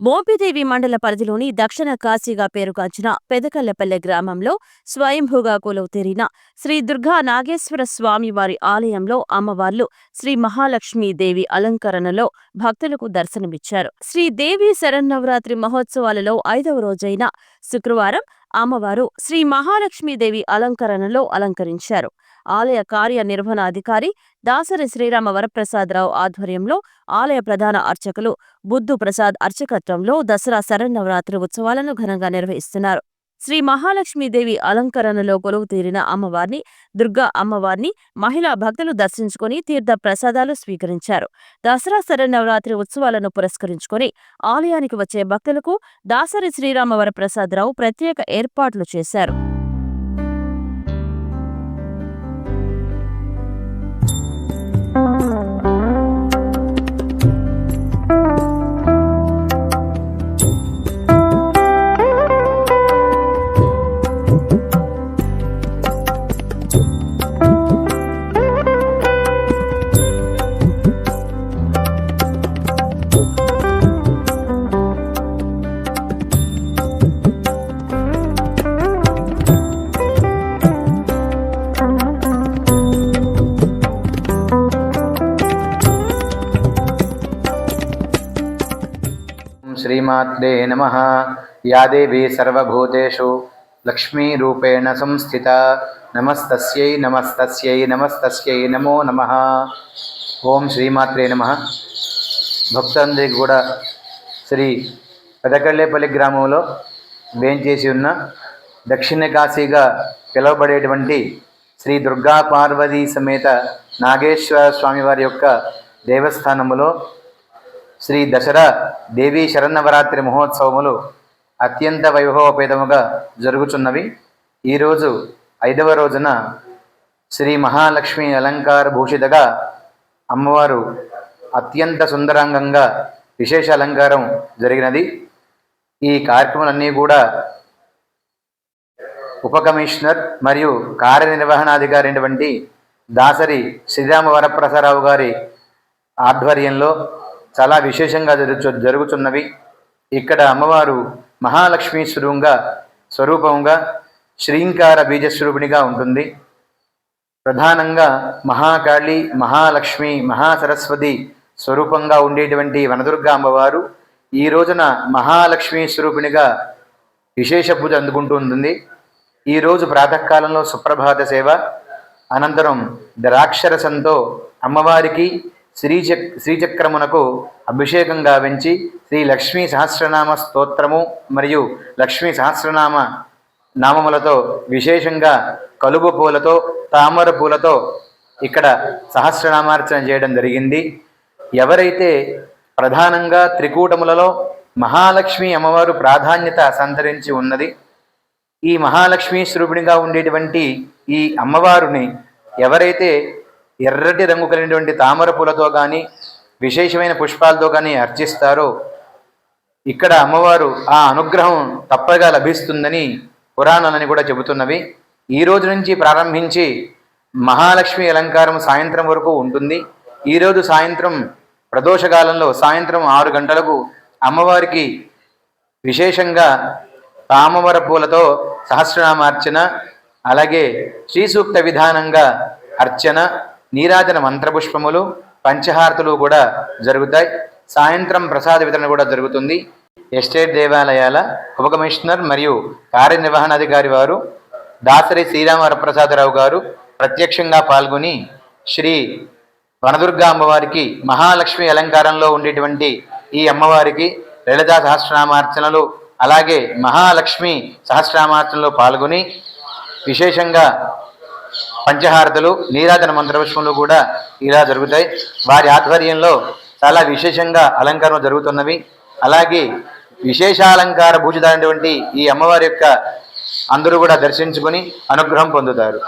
మోపిదేవి మండల పరిధిలోని దక్షిణ కాశీగా పేరుగాంచిన పెదకల్లపల్లె గ్రామంలో స్వయంభూగా కొలువు తీరిన శ్రీ దుర్గా నాగేశ్వర స్వామి వారి ఆలయంలో అమ్మవార్లు శ్రీ మహాలక్ష్మీదేవి అలంకరణలో భక్తులకు దర్శనమిచ్చారు. శ్రీదేవి శరన్నవరాత్రి మహోత్సవాలలో ఐదవ రోజైన శుక్రవారం అమ్మవారు శ్రీ మహాలక్ష్మీదేవి అలంకరణలో అలంకరించారు. ఆలయ కార్యనిర్వహణాధికారి దాసరి శ్రీరామ వరప్రసాదరావు ఆధ్వర్యంలో ఆలయ ప్రధాన అర్చకులు బుద్ధు ప్రసాద్ అర్చకత్వంలో దసరా శరన్నవరాత్రి ఉత్సవాలను ఘనంగా నిర్వహిస్తున్నారు. శ్రీ మహాలక్ష్మీదేవి అలంకరణలో కొలువు తీరిన అమ్మవారిని దుర్గా అమ్మవారిని మహిళా భక్తులు దర్శించుకుని తీర్థ ప్రసాదాలు స్వీకరించారు. దసరా శరన్నవరాత్రి ఉత్సవాలను పురస్కరించుకొని ఆలయానికి వచ్చే భక్తులకు దాసరి శ్రీరామ వరప్రసాదరావు ప్రత్యేక ఏర్పాట్లు చేశారు. శ్రీమాత్రే నమ యా దేవీ సర్వభూతేషు లక్ష్మీరూపేణ సంస్థిత నమస్తస్యై నమస్తస్యై నమస్తస్యై నమో నమ ఓం శ్రీమాత్రే నమ భక్తులందరికీ కూడా శ్రీ పెదకళ్ళేపల్లి గ్రామంలో వేంచేసి ఉన్న దక్షిణ కాశీగా పిలువబడేటువంటి శ్రీ దుర్గా పార్వతీ సమేత నాగేశ్వర స్వామివారి యొక్క దేవస్థానములో శ్రీ దసరా దేవీ శరన్నవరాత్రి మహోత్సవములు అత్యంత వైభవపేతముగా జరుగుచున్నవి. ఈరోజు ఐదవ రోజున శ్రీ మహాలక్ష్మి అలంకార భూషితగా అమ్మవారు అత్యంత సుందరాంగంగా విశేష అలంకారం జరిగినది. ఈ కార్యక్రమాలన్నీ కూడా ఉప కమిషనర్ మరియు కార్యనిర్వహణాధికారి అయినటువంటి దాసరి శ్రీరామ వరప్రసారావు గారి ఆధ్వర్యంలో చాలా విశేషంగా జరుగు జరుగుతున్నవి. ఇక్కడ అమ్మవారు మహాలక్ష్మీ స్వరూపంగా స్వరూపంగా శ్రీంకార బీజస్వరూపిణిగా ఉంటుంది. ప్రధానంగా మహాకాళి మహాలక్ష్మి మహాసరస్వతి స్వరూపంగా ఉండేటువంటి వనదుర్గ అమ్మవారు ఈ రోజున మహాలక్ష్మి స్వరూపిణిగా విశేష పూజ అందుకుంటూ ఉంటుంది. ఈరోజు ప్రాతకాలంలో సుప్రభాత సేవ. అనంతరం ద్రాక్షరసంతో అమ్మవారికి శ్రీచక్ శ్రీచక్రమునకు అభిషేకం గావించి శ్రీ లక్ష్మీ సహస్రనామ స్తోత్రము మరియు లక్ష్మీ సహస్రనామ నామములతో విశేషంగా కలుపు పూలతో తామర పూలతో ఇక్కడ సహస్రనామార్చన చేయడం జరిగింది. ఎవరైతే ప్రధానంగా త్రికూటములలో మహాలక్ష్మి అమ్మవారు ప్రాధాన్యత సంతరించి ఉన్నది ఈ మహాలక్ష్మి స్వరూపిణిగా ఉండేటువంటి ఈ అమ్మవారిని ఎవరైతే ఎర్రటి రంగు కలిగినటువంటి తామర పూలతో కానీ విశేషమైన పుష్పాలతో కానీ అర్చిస్తారో ఇక్కడ అమ్మవారు ఆ అనుగ్రహం తప్పగా లభిస్తుందని పురాణాలని కూడా చెబుతున్నవి. ఈ రోజు నుంచి ప్రారంభించి మహాలక్ష్మి అలంకారం సాయంత్రం వరకు ఉంటుంది. ఈరోజు సాయంత్రం ప్రదోషకాలంలో సాయంత్రం ఆరు గంటలకు అమ్మవారికి విశేషంగా తామవర పూలతో సహస్రనామార్చన అలాగే శ్రీసూక్త విధానంగా అర్చన నీరాజన మంత్రపుష్పములు పంచహారతులు కూడా జరుగుతాయి. సాయంత్రం ప్రసాద వితరణ కూడా జరుగుతుంది. ఎస్టేట్ దేవాలయాల ఉప కమిషనర్ మరియు కార్యనిర్వహణాధికారి వారు దాసరి శ్రీరామవరప్రసాదరావు గారు ప్రత్యక్షంగా పాల్గొని శ్రీ వనదుర్గ అమ్మవారికి మహాలక్ష్మి అలంకారంలో ఉండేటువంటి ఈ అమ్మవారికి లలితా సహస్రనామార్చనలు అలాగే మహాలక్ష్మి సహస్రనామార్చనలో పాల్గొని విశేషంగా పంచహారతలు నీరాజన మంత్రపుష్పములు కూడా ఇలా జరుగుతాయి. వారి ఆధ్వర్యంలో చాలా విశేషంగా అలంకరణ జరుగుతున్నవి. అలాగే విశేషాలంకార భూషితమైనటువంటి ఈ అమ్మవారి యొక్క అందరూ కూడా దర్శించుకొని అనుగ్రహం పొందుతారు.